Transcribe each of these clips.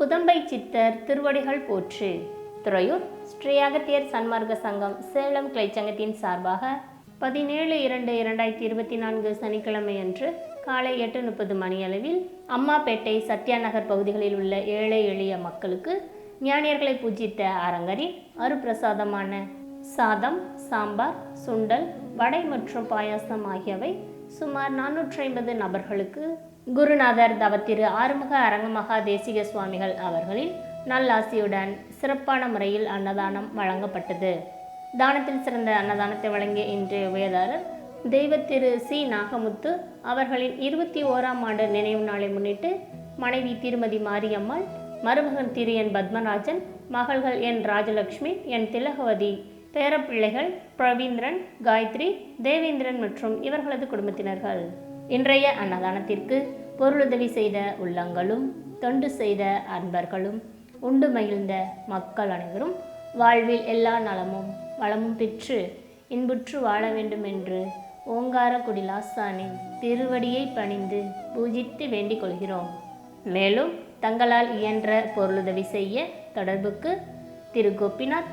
புதம்பை சித்தர் திருவடிகள் போற்று. துறையூர் ஸ்ரீ அகத்தியர் சன்மார்க்க சங்கம் சேலம் கிளைச்சங்கத்தின் சார்பாக பதினேழு இரண்டு இரண்டாயிரத்தி இருபத்தி நான்கு சனிக்கிழமை அன்று காலை எட்டு முப்பது மணியளவில் அம்மாப்பேட்டை சத்யா நகர் பகுதிகளில் உள்ள ஏழை எளிய மக்களுக்கு ஞானியர்களை பூஜித்த அரங்கரி அருப்பிரசாதமான சாதம் சாம்பார் சுண்டல் வடை மற்றும் பாயாசம் ஆகியவை சுமார் நானூற்றி ஐம்பது நபர்களுக்கு குருநாதர் தவத்திரு ஆறுமுக அரங்கமகா தேசிக சுவாமிகள் அவர்களின் நல்லாசியுடன் சிறப்பான முறையில் அன்னதானம் வழங்கப்பட்டது. தானத்தில் சிறந்த அன்னதானத்தை வழங்கிய இன்றைய உபயதாரர் தெய்வத்திரு சி. நாகமுத்து அவர்களின் இருபத்தி ஓராம் ஆண்டு நினைவு நாளை முன்னிட்டு மனைவி திருமதி மாரியம்மாள் மருமகன் திரு. என். பத்மராஜன் மகள்கள் என். ராஜலட்சுமி என். திலகவதி பேரப்பிள்ளைகள் பிரவீந்திரன் காயத்ரி தேவேந்திரன் மற்றும் இவர்களது குடும்பத்தினர்கள். இன்றைய அன்னதானத்திற்கு பொருளுதவி செய்த உள்ளங்களும் தொண்டு செய்த அன்பர்களும் உண்டு மகிழ்ந்த மக்கள் அனைவரும் வாழ்வில் எல்லா நலமும் வளமும் பெற்று இன்புற்று வாழ வேண்டும் என்று ஓங்கார குடிலாசானின் திருவடியை பணிந்து பூஜித்து வேண்டிக் கொள்கிறோம். மேலும் தங்களால் இயன்ற பொருளுதவி செய்ய தொடர்புக்கு திரு கோபிநாத்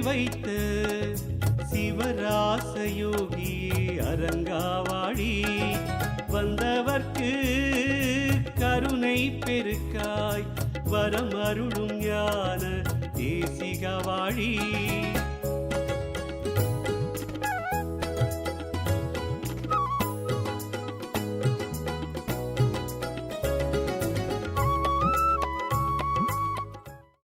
வைத்த சிவராசயோகி அரங்காவாடி வந்தவர்க்கு கருணை பெருக்காய் வரம் அருளும் ஞான தேசிகவாழி